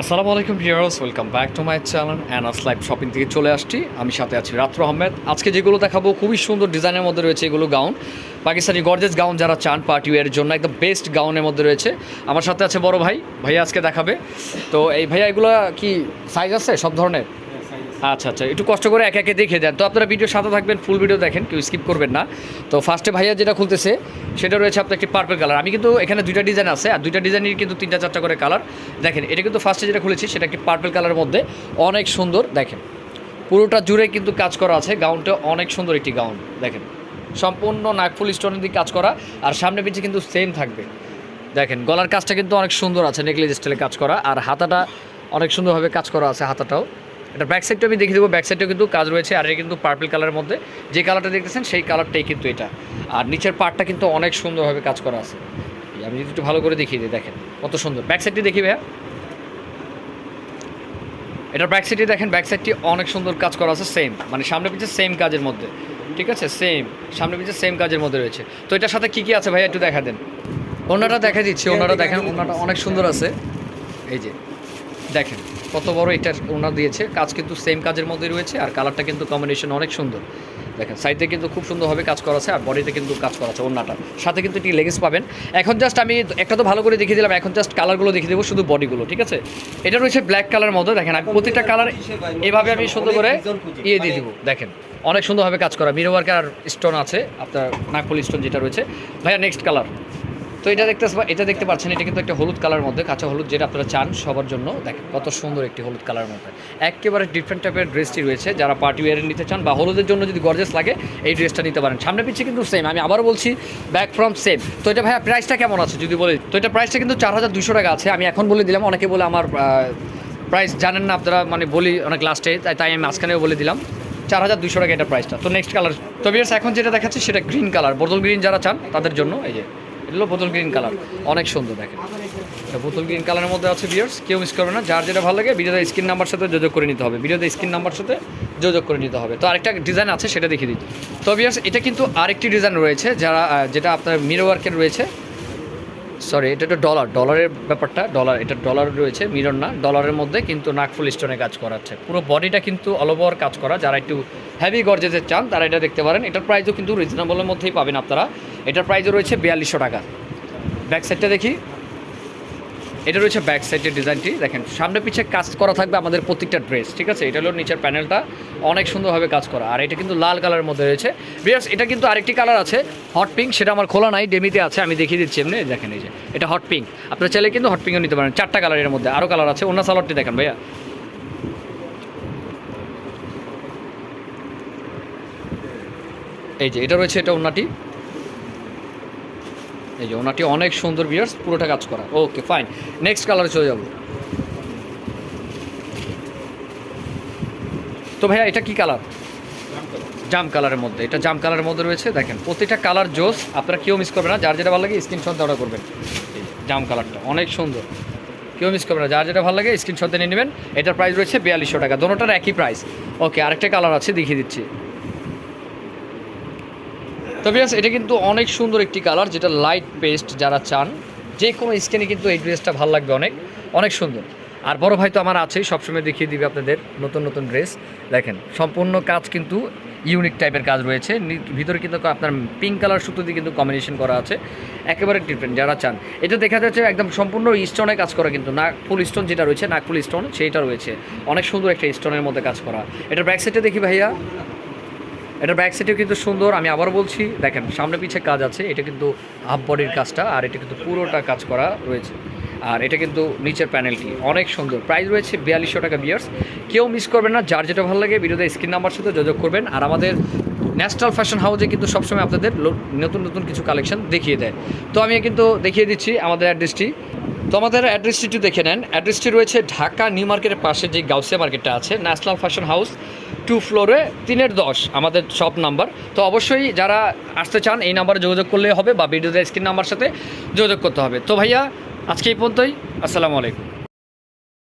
আসসালামু আলাইকুম viewers, welcome back to my channel Anas live shopping থেকে চলে আসছি। আমি সাথে আছি রাত্র আহমেদ। আজকে যেগুলো দেখাবো, খুবই সুন্দর ডিজাইনের মধ্যে রয়েছে এগুলো গাউন। পাকিস্তানি গর্জেস গাউন যারা চান, পার্টি ওয়ারের জন্য একদম বেস্ট গাউনের মধ্যে রয়েছে। আমার সাথে আছে বড় ভাই, ভাইয়া আজকে দেখাবে। তো এই ভাইয়া, এগুলো কি সাইজ আছে সব ধরনের? আচ্ছা আচ্ছা। একটু কষ্ট করে একে একে দেখে দেন তো আপনারা ভিডিওর সাথে থাকবেন ফুল ভিডিও দেখেন, কেউ স্কিপ করবেন না। তো ফার্স্টে ভাইয়া যেটা খুলতেছে, সেটা রয়েছে আপনার একটি পার্পল কালার আমি কিন্তু এখানে দুইটা ডিজাইন আছে, আর দুইটা ডিজাইনের কিন্তু তিনটা চারটা করে কালার দেখেন, এটা কিন্তু ফার্স্টে যেটা খুলেছি, সেটা একটি পার্পল কালারের মধ্যে। অনেক সুন্দর, দেখেন। পুরোটা জুড়ে কিন্তু কাজ করা আছে গাউনটা অনেক সুন্দর একটি গাউন দেখেন। সম্পূর্ণ নাকফুল স্টোনের দিকে কাজ করা, আর সামনে পিছিয়ে কিন্তু সেম থাকবে। দেখেন, গলার কাজটা কিন্তু অনেক সুন্দর আছে নেকলেস স্টাইলে কাজ করা, আর হাতাটা অনেক সুন্দরভাবে কাজ করা আছে হাতাটাও। এটা ব্যাক সাইডটা আমি দেখিয়ে দেবো। ব্যাক সাইডেও কিন্তু কাজ রয়েছে, আর এটা কিন্তু পার্পল কালারের মধ্যে। যে কালারটা দেখতেছেন, সেই কালারটাই কিন্তু এটা। আর নিচের পার্টটা কিন্তু অনেক সুন্দরভাবে কাজ করা আছে। আমি যদি একটু ভালো করে দেখিয়ে দিই, দেখেন কত সুন্দর। ব্যাক সাইডটি দেখি ভাইয়া। এটার ব্যাক সাইডটি দেখেন ব্যাক সাইডটি অনেক সুন্দর কাজ করা আছে সেম মানে সামনে পিছিয়ে সেম কাজের মধ্যে। ঠিক আছে? সেম সামনে পিছিয়ে সেম কাজের মধ্যে রয়েছে। তো এটার সাথে কী কী আছে ভাইয়া একটু দেখা দেন। ওনাটা দেখা দিচ্ছি ওনারা দেখেন ওনাটা অনেক সুন্দর আছে। এই যে। দেখেন, কত বড় এটার ওনার দিয়েছে। কাজ কিন্তু সেম কাজের মধ্যে রয়েছে আর কালারটা কিন্তু কম্বিনেশন অনেক সুন্দর। দেখেন সাইডে কিন্তু খুব সুন্দরভাবে কাজ করা আছে আর বডিতে কিন্তু কাজ করা আছে ওনাটা সাথে কিন্তু একটি লেগিংস পাবেন। এখন জাস্ট আমি একটা তো ভালো করে দেখিয়ে দিলাম, এখন জাস্ট কালারগুলো দেখিয়ে দেবো শুধু বডিগুলো ঠিক আছে? এটা রয়েছে ব্ল্যাক কালার মধ্যে, দেখেন, আমি প্রতিটা কালার এভাবে আমি সুন্দর করে ইয়ে দিয়ে দিব। দেখেন, অনেক সুন্দরভাবে কাজ করা। মিরো ওয়ার্কার স্টোন আছে, আপনার নাগপুল স্টোন যেটা রয়েছে। ভাইয়া নেক্সট কালার তো এটা দেখতে এটা দেখতে পাচ্ছেন, এটা কিন্তু একটা হলুদ কালার মধ্যে, কাঁচা হলুদ যেটা আপনারা চান সবার জন্য। দেখেন কত সুন্দর একটি হলুদ কালার মধ্যে। একেবারে ডিফারেন্ট টাইপের ড্রেসটি রয়েছে, যারা পার্টি ওয়ারে নিতে চান বা হলুদের জন্য যদি গর্জেস লাগে, এই ড্রেসটা নিতে পারেন। সামনে পিছিয়ে কিন্তু সেম আমি আবারও বলছি ব্যাক ফ্রম সেম তো এটা ভাইয়া প্রাইসটা কেমন আছে, যদি বলি? তো এটা প্রাইসটা কিন্তু চার হাজার দুশো টাকা আছে, আমি এখন বলে দিলাম, অনেকে বলে আমার প্রাইস জানেন না, আপনারা মানে বলি অনেক লাস্টে তাই তাই আমি মাঝখানেও বলে দিলাম। চার হাজার দুশো টাকা এটা প্রাইসটা তো নেক্সট কালার তো বিয়ার্স এখন যেটা দেখাচ্ছি সেটা গ্রিন কালার বোতল গ্রিন যারা চান, তাদের জন্য এই যে এগুলো বোতল গ্রিন কালার। অনেক সুন্দর দেখেন। বোতল গ্রিন কালারের মধ্যে আছে বিয়ার্স কেউ মিস করবে না। যার যেটা ভালো লাগে ভিডিওতে স্ক্রিন নাম্বার সাথে যোগাযোগ করে নিতে হবে। ভিডিওতে স্ক্রিন নাম্বার সাথে যোগাযোগ করে নিতে হবে। তো আরেকটা ডিজাইন আছে, সেটা দেখিয়ে দিই। তো বিয়ার্স এটা কিন্তু আরেকটি ডিজাইন রয়েছে, যারা যেটা আপনার মিরো ওয়ার্কের রয়েছে। সরি এটা একটা ডলার ডলারের ব্যাপারটা ডলার এটা ডলার রয়েছে, মিরর না। ডলারের মধ্যে কিন্তু নাকফুল স্টোনে কাজ করাচ্ছে। পুরো বডিটা কিন্তু অল ওভার কাজ করা। যারা একটু হ্যাভি গর্জেসের চান, তারা এটা দেখতে পারেন। এটার প্রাইসও কিন্তু রিজনেবলের মধ্যেই পাবেন আপনারা। এটার প্রাইসও রয়েছে বিয়াল্লিশশো টাকা। ব্যাক সাইডটা দেখি। এটা রয়েছে ব্যাক সাইডের ডিজাইনটি দেখেন, সামনে পিছে কাজ করা থাকবে আমাদের প্রত্যেকটা ড্রেস ঠিক আছে? এটা হলো নিচের প্যানেলটা অনেক সুন্দরভাবে কাজ করা। আর এটা কিন্তু লাল কালারের মধ্যে রয়েছে। বিয়ার্স এটা কিন্তু আরেকটি কালার আছে। হট পিঙ্ক সেটা আমার খোলা নাই ডেমিতে আছে, আমি দেখিয়ে দিচ্ছি এমনি। দেখেন এই যে, এটা হট পিঙ্ক আপনার চাইলে কিন্তু হট পিঙ্কও নিতে পারেন। চারটা কালারের মধ্যে। আরও কালার আছে। অন্য সালোয়ারটি দেখেন ভাইয়া। এই যে, এটা রয়েছে এটা ওনাটি এই যে ওনাটি অনেক সুন্দর বিয়ার্স পুরোটা কাজ করা। ওকে ফাইন নেক্সট কালারে চলে যাব। তো ভাইয়া এটা কি কালার জাম কালারের মধ্যে। এটা জাম কালারের মধ্যে রয়েছে দেখেন প্রতিটা কালার জোস আপনারা কেউ মিস করবে না। যার যেটা ভালো লাগে স্ক্রিনশট দেওয়া করবেন। জাম কালারটা অনেক সুন্দর। কেউ মিস করবে না। যার যেটা ভালো লাগে স্ক্রিনশট নিয়ে নেবেন। এটার প্রাইস রয়েছে বিয়াল্লিশশো টাকা। দোনোটার একই প্রাইস ওকে আরেকটা কালার আছে দেখিয়ে দিচ্ছি। তবে এটা কিন্তু অনেক সুন্দর একটি কালার যেটা লাইট পেস্ট যারা চান, যে কোনো স্কিনে কিন্তু এই ড্রেসটা ভালো লাগবে অনেক অনেক সুন্দর। আর বড় ভাই তো আমার আছেই, সবসময় দেখিয়ে দিবে আপনাদের নতুন নতুন ড্রেস দেখেন, সম্পূর্ণ কাজ কিন্তু ইউনিক টাইপের কাজ রয়েছে। ভিতরে কিন্তু আপনার পিঙ্ক কালার সুতো দিয়ে কিন্তু কম্বিনেশন করা আছে। একেবারে ডিফারেন্ট যারা চান। এটা দেখা যাচ্ছে একদম সম্পূর্ণ স্টোনে কাজ করা কিন্তু নাগফুল স্টোন যেটা রয়েছে নাগফুল স্টোন সেইটা রয়েছে। অনেক সুন্দর একটা স্টোনের মধ্যে কাজ করা। এটা ব্যাক সাইডে দেখি ভাইয়া। এটার ব্যাক সাইডেও কিন্তু সুন্দর, আমি আবার বলছি, দেখেন, সামনে পিছে কাজ আছে, এটা কিন্তু হাফ বডির কাজটা, আর এটা কিন্তু পুরোটা কাজ করা রয়েছে। আর এটা কিন্তু নিচের প্যানেলটি অনেক সুন্দর। প্রাইস রয়েছে বিয়াল্লিশশো টাকা বিয়ার্স কেউ মিস করবেন না, যার যেটা ভালো লাগে, ভিডিওতে স্ক্রিন নাম্বার সাথে যোগাযোগ করবেন। আর আমাদের ন্যাশনাল ফ্যাশন হাউসে কিন্তু সবসময় আপনাদের নতুন নতুন কিছু কালেকশন দেখিয়ে দেয়। তো আমি কিন্তু দেখিয়ে দিচ্ছি আমাদের অ্যাড্রেসটি তো আমাদের অ্যাড্রেসটি একটু দেখে নেন। অ্যাড্রেসটি রয়েছে ঢাকা নিউ মার্কেটের পাশে যে গাউসিয়া মার্কেটটা আছে ন্যাশনাল ফ্যাশন হাউস টু ফ্লোরে তিনের দশ, আমাদের শপ নাম্বার তো অবশ্যই যারা আসতে চান, এই নাম্বারে যোগাযোগ করলে হবে বা ভিডিওতে স্ক্রিন নাম্বার সাথে যোগাযোগ করতে হবে। তো ভাইয়া, আজকে এই পর্যন্তই। আসসালামু আলাইকুম।